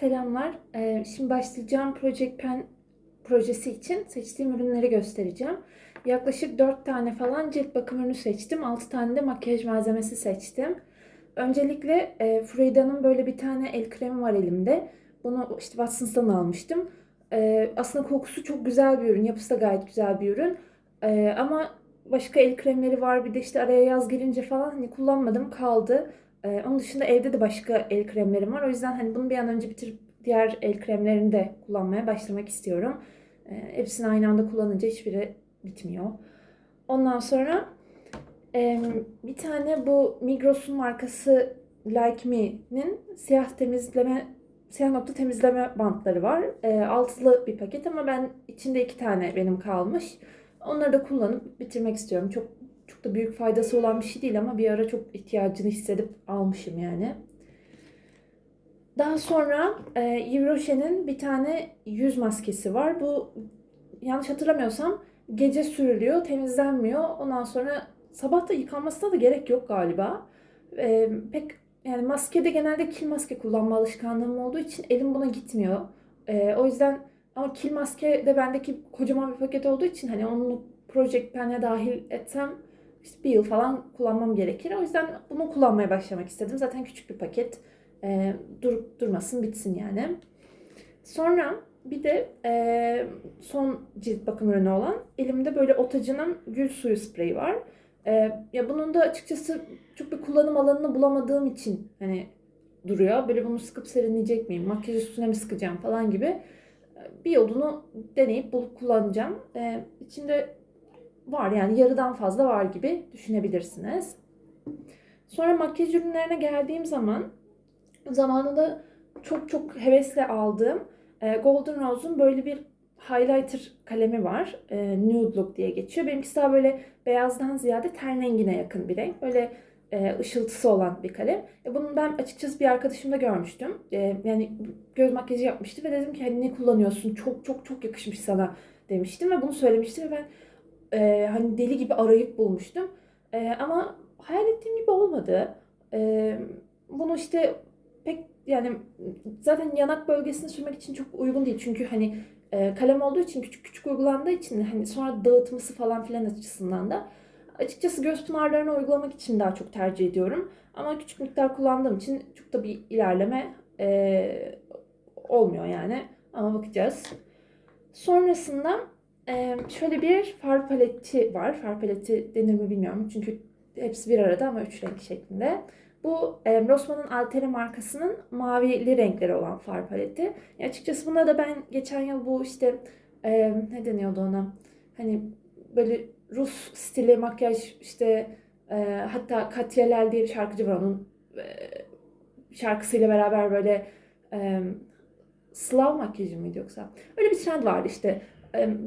Selamlar. Ee, şimdi başlayacağım Project Pen projesi için seçtiğim ürünleri göstereceğim. Yaklaşık 4 tane falan cilt bakım ürünü seçtim. 6 tane de makyaj malzemesi seçtim. Öncelikle e, Freuda'nın böyle bir tane el kremi var elimde. Bunu işte Watsons'tan almıştım. E, aslında kokusu çok güzel bir ürün. Yapısı da gayet güzel bir ürün. E, ama başka el kremleri var. Bir de işte araya yaz gelince falan hani kullanmadım kaldı. Ee, onun dışında evde de başka el kremlerim var. O yüzden hani bunu bir an önce bitirip diğer el kremlerini de kullanmaya başlamak istiyorum. Ee, hepsini aynı anda kullanınca hiçbiri bitmiyor. Ondan sonra e, bir tane bu Migros'un markası Like Me'nin siyah temizleme siyah nokta temizleme bantları var. E, altılı bir paket ama ben içinde iki tane benim kalmış. Onları da kullanıp bitirmek istiyorum. Çok çok da büyük faydası olan bir şey değil ama bir ara çok ihtiyacını hissedip almışım yani. Daha sonra e, Yves Rocher'in bir tane yüz maskesi var. Bu yanlış hatırlamıyorsam gece sürülüyor, temizlenmiyor. Ondan sonra sabah da yıkanmasına da gerek yok galiba. E, pek yani maskede genelde kil maske kullanma alışkanlığım olduğu için elim buna gitmiyor. E, o yüzden ama kil maske de bendeki kocaman bir paket olduğu için hani onu Project Pen'e dahil etsem bir yıl falan kullanmam gerekir. O yüzden bunu kullanmaya başlamak istedim. Zaten küçük bir paket. E, durup durmasın bitsin yani. Sonra bir de e, son cilt bakım ürünü olan elimde böyle Otacı'nın gül suyu spreyi var. E, ya bunun da açıkçası çok bir kullanım alanını bulamadığım için hani duruyor. Böyle bunu sıkıp serinleyecek miyim? Makyaj üstüne mi sıkacağım falan gibi bir yolunu deneyip bulup kullanacağım. E, içinde var yani yarıdan fazla var gibi düşünebilirsiniz. Sonra makyaj ürünlerine geldiğim zaman zamanında çok çok hevesle aldığım e, Golden Rose'un böyle bir highlighter kalemi var. E, Nude Look diye geçiyor. Benimkisi daha böyle beyazdan ziyade ten rengine yakın bir renk. Böyle e, ışıltısı olan bir kalem. E, bunu ben açıkçası bir arkadaşımda görmüştüm. Yani göz makyajı yapmıştı ve dedim ki hani ne kullanıyorsun? Çok çok çok yakışmış sana demiştim ve bunu söylemişti ve ben e, hani deli gibi arayıp bulmuştum. E, ama hayal ettiğim gibi olmadı. E, bunu işte pek yani zaten yanak bölgesini sürmek için çok uygun değil. Çünkü hani e, kalem olduğu için küçük küçük uygulandığı için hani sonra dağıtması falan filan açısından da açıkçası göz pınarlarını uygulamak için daha çok tercih ediyorum. Ama küçük miktar kullandığım için çok da bir ilerleme e, olmuyor yani. Ama bakacağız. Sonrasında ee, şöyle bir far paleti var. Far paleti denir mi bilmiyorum. Çünkü hepsi bir arada ama üç renk şeklinde. Bu e, Rossmann'ın Altere markasının mavili renkleri olan far paleti. Ya açıkçası buna da ben geçen yıl bu işte e, ne deniyordu ona? Hani böyle Rus stili makyaj işte e, hatta Katya Lel diye bir şarkıcı var onun e, şarkısıyla beraber böyle e, Slav makyajı mıydı yoksa? Öyle bir trend vardı işte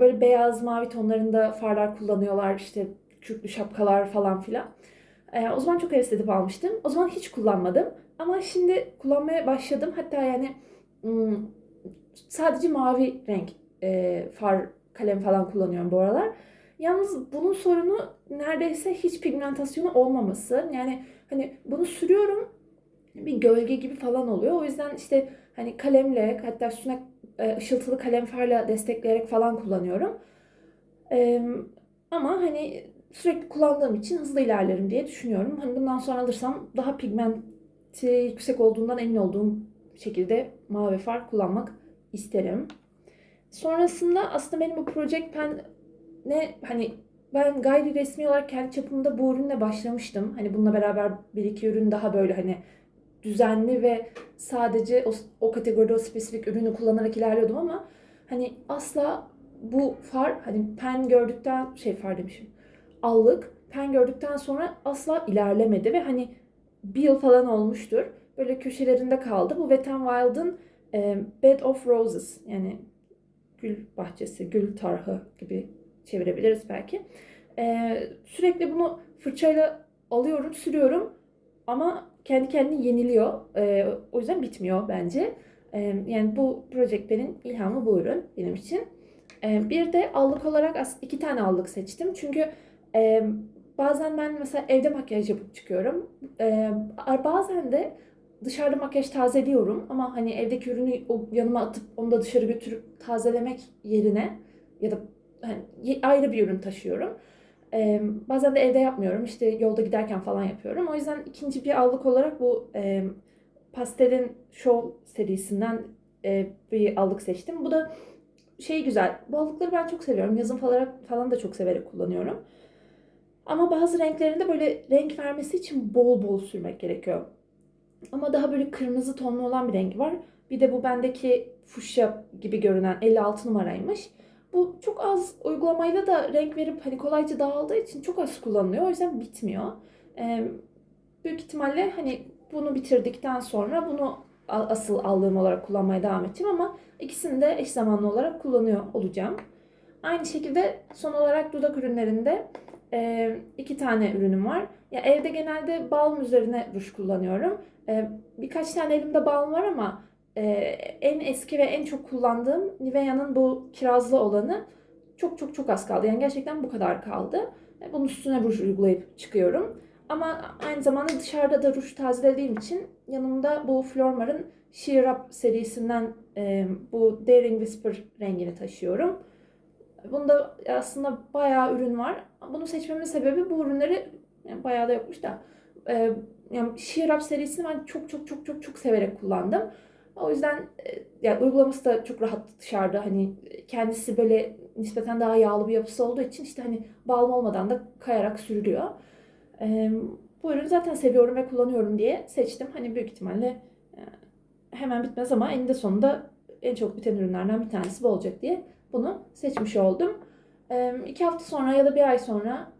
böyle beyaz mavi tonlarında farlar kullanıyorlar işte kürklü şapkalar falan filan. E, o zaman çok heves almıştım. O zaman hiç kullanmadım. Ama şimdi kullanmaya başladım. Hatta yani sadece mavi renk e, far kalem falan kullanıyorum bu aralar. Yalnız bunun sorunu neredeyse hiç pigmentasyonu olmaması. Yani hani bunu sürüyorum bir gölge gibi falan oluyor. O yüzden işte hani kalemle hatta üstüne e, ışıltılı kalem farla destekleyerek falan kullanıyorum. Ama hani sürekli kullandığım için hızlı ilerlerim diye düşünüyorum. Hani bundan sonra alırsam daha pigmenti yüksek olduğundan emin olduğum şekilde mavi far kullanmak isterim. Sonrasında aslında benim bu Project Pen ne hani ben gayri resmi olarak kendi çapımda bu ürünle başlamıştım. Hani bununla beraber bir iki ürün daha böyle hani düzenli ve sadece o, o kategoride o spesifik ürünü kullanarak ilerliyordum ama hani asla bu far hani pen gördükten şey far demişim allık pen gördükten sonra asla ilerlemedi ve hani bir yıl falan olmuştur. Böyle köşelerinde kaldı. Bu Wet n Wild'ın e, Bed of Roses yani gül bahçesi, gül tarhı gibi çevirebiliriz belki. E, sürekli bunu fırçayla alıyorum, sürüyorum ama kendi kendini yeniliyor. E, o yüzden bitmiyor bence. E, yani bu Project ilhamı bu ürün benim için. E, bir de allık olarak iki tane allık seçtim. Çünkü e, bazen ben mesela evde makyaj yapıp çıkıyorum. E, bazen de dışarıda makyaj tazeliyorum ama hani evdeki ürünü o yanıma atıp onu da dışarı götürüp tazelemek yerine ya da hani ayrı bir ürün taşıyorum. Ee, bazen de evde yapmıyorum. İşte yolda giderken falan yapıyorum. O yüzden ikinci bir allık olarak bu e, Pastel'in Show serisinden e, bir allık seçtim. Bu da şey güzel. Bu allıkları ben çok seviyorum. Yazın falan, falan da çok severek kullanıyorum. Ama bazı renklerinde böyle renk vermesi için bol bol sürmek gerekiyor. Ama daha böyle kırmızı tonlu olan bir rengi var. Bir de bu bendeki fuşya gibi görünen 56 numaraymış. Bu çok az uygulamayla da renk verip hani kolayca dağıldığı için çok az kullanılıyor. O yüzden bitmiyor. Ee, büyük ihtimalle hani bunu bitirdikten sonra bunu asıl aldığım olarak kullanmaya devam edeceğim ama ikisini de eş zamanlı olarak kullanıyor olacağım. Aynı şekilde son olarak dudak ürünlerinde e, iki tane ürünüm var. Ya evde genelde balm üzerine ruj kullanıyorum. E, birkaç tane elimde balm var ama e, en eski ve en çok kullandığım Nivea'nın bu kirazlı olanı çok çok çok az kaldı. Yani gerçekten bu kadar kaldı. E, Bunun üstüne ruj uygulayıp çıkıyorum. Ama aynı zamanda dışarıda da ruj tazelediğim için yanımda bu Flormar'ın Sheer Up serisinden e, bu Daring Whisper rengini taşıyorum. Bunda aslında bayağı ürün var. Bunu seçmemin sebebi bu ürünleri yani bayağı da yokmuş da e, yani Sheer Up serisini ben çok çok çok çok çok severek kullandım. O yüzden e, yani uygulaması da çok rahat dışarıda hani kendisi böyle nispeten daha yağlı bir yapısı olduğu için işte hani balm olmadan da kayarak sürülüyor. Bu ürünü zaten seviyorum ve kullanıyorum diye seçtim. Hani büyük ihtimalle e, hemen bitmez ama eninde sonunda en çok biten ürünlerden bir tanesi bu olacak diye bunu seçmiş oldum. E, iki hafta sonra ya da bir ay sonra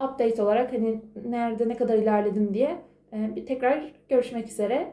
update olarak hani nerede ne kadar ilerledim diye e, bir tekrar görüşmek üzere.